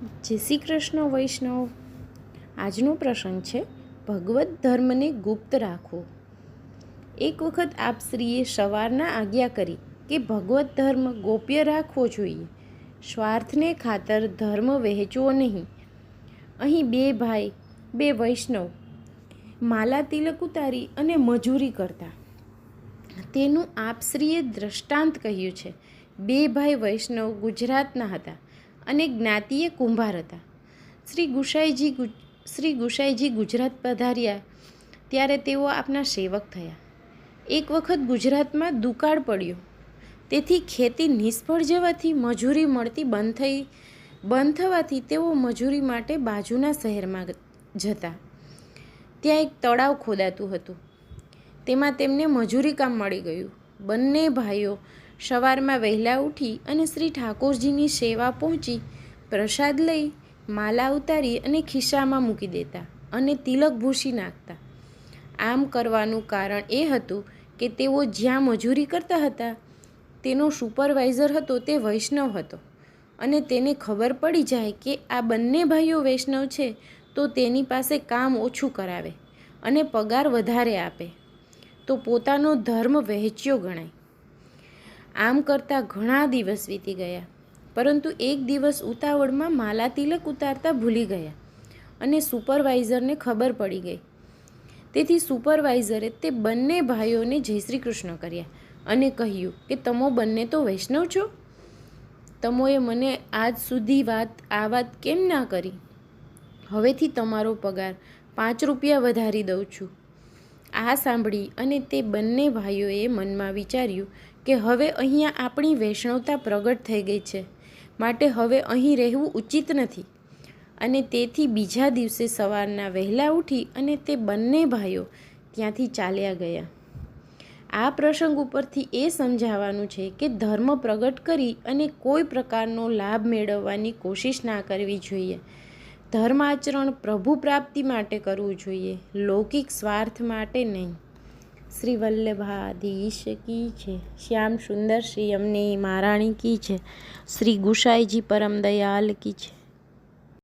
જય શ્રી કૃષ્ણ, વૈષ્ણવ. આજનો પ્રસંગ છે, ભગવત ધર્મને ગુપ્ત રાખવો એક વખત આપ શ્રીએ સવારના આજ્ઞા કરી કે ભગવત ધર્મ ગોપ્ય રાખવો જોઈએ. સ્વાર્થને ખાતર ધર્મ વહેંચવો નહીં. અહીં બે ભાઈ, બે વૈષ્ણવ માલા તિલક ઉતારી અને મજૂરી કરતા. તેનું આપશ્રીએ દ્રષ્ટાંત કહ્યું છે. બે ભાઈ વૈષ્ણવ ગુજરાતના હતા. અને જ્ઞાતિએ કુંભાર હતા. શ્રી ગુસાઈજી શ્રી ગુસાઈજી ગુજરાત પધાર્યા. ત્યારે તેઓ આપના સેવક થયા. એક વખત ગુજરાતમાં દુકાળ પડ્યો. તેથી ખેતી નિષ્ફળ જવાથી મજૂરી મળતી બંધ થઈ, બંધ થવાથી તેઓ મજૂરી માટે બાજુના શહેરમાં જતા. ત્યાં એક તળાવ ખોદાતું હતું. તેમાં તેમને મજૂરી કામ મળી ગયું. બંને ભાઈઓ સવારમાં વહેલા ઉઠી અને શ્રી ઠાકોરજીની સેવા પહોંચી, પ્રસાદ લઈ, માલા ઉતારી અને ખિસ્સામાં મૂકી દેતા અને તિલક ભૂસી નાખતા. આમ કરવાનું કારણ એ હતું કે તેઓ જ્યાં મજૂરી કરતા હતા, તેનો સુપરવાઇઝર હતો તે વૈષ્ણવ હતો અને તેને ખબર પડી જાય કે આ બંને ભાઈઓ વૈષ્ણવ છે તો તેની પાસે કામ ઓછું કરાવે અને પગાર વધારે આપે. તો પોતાનો ધર્મ વહેંચ્યો ગણાય. આમ કરતાં ઘણા દિવસ વીતી ગયા. પરંતુ એક દિવસ ઉતાવળમાં માલા તિલક ઉતારતા ભૂલી ગયા અને સુપરવાઇઝરને ખબર પડી ગઈ. તેથી સુપરવાઇઝરે તે બંને ભાઈઓને જય શ્રી કૃષ્ણ કર્યા અને કહ્યું કે, તમો બંને તો વૈષ્ણવ છો? તમોએ મને આજ સુધી વાત, આ વાત કેમ ના કરી? હવેથી તમારો પગાર પાંચ રૂપિયા વધારી દઉં છું. આ સાંભળી અને તે બંને ભાઈઓએ મનમાં વિચાર્યું કે હવે અહીંયા આપણી વૈષ્ણવતા પ્રગટ થઈ ગઈ છે. માટે હવે અહીં રહેવું ઉચિત નથી. અને તેથી બીજા દિવસે સવારના વહેલા ઉઠી અને તે બંને ભાઈઓ ત્યાંથી ચાલ્યા ગયા. આ પ્રસંગ ઉપરથી એ સમજાવવાનું છે કે ધર્મ પ્રગટ કરી અને કોઈ પ્રકારનો લાભ મેળવવાની કોશિશ ના કરવી જોઈએ. ધર્મ આચરણ પ્રભુ પ્રાપ્તિ માટે કરવું જોઈએ, લૌકિક સ્વાર્થ માટે નહીં. શ્રી વલ્લભાધીશ કી છે. શ્યામ સુંદર શ્રી અમને મહારાણી કી છે. શ્રી ગુસાઈજી પરમ દયાલ કી છે.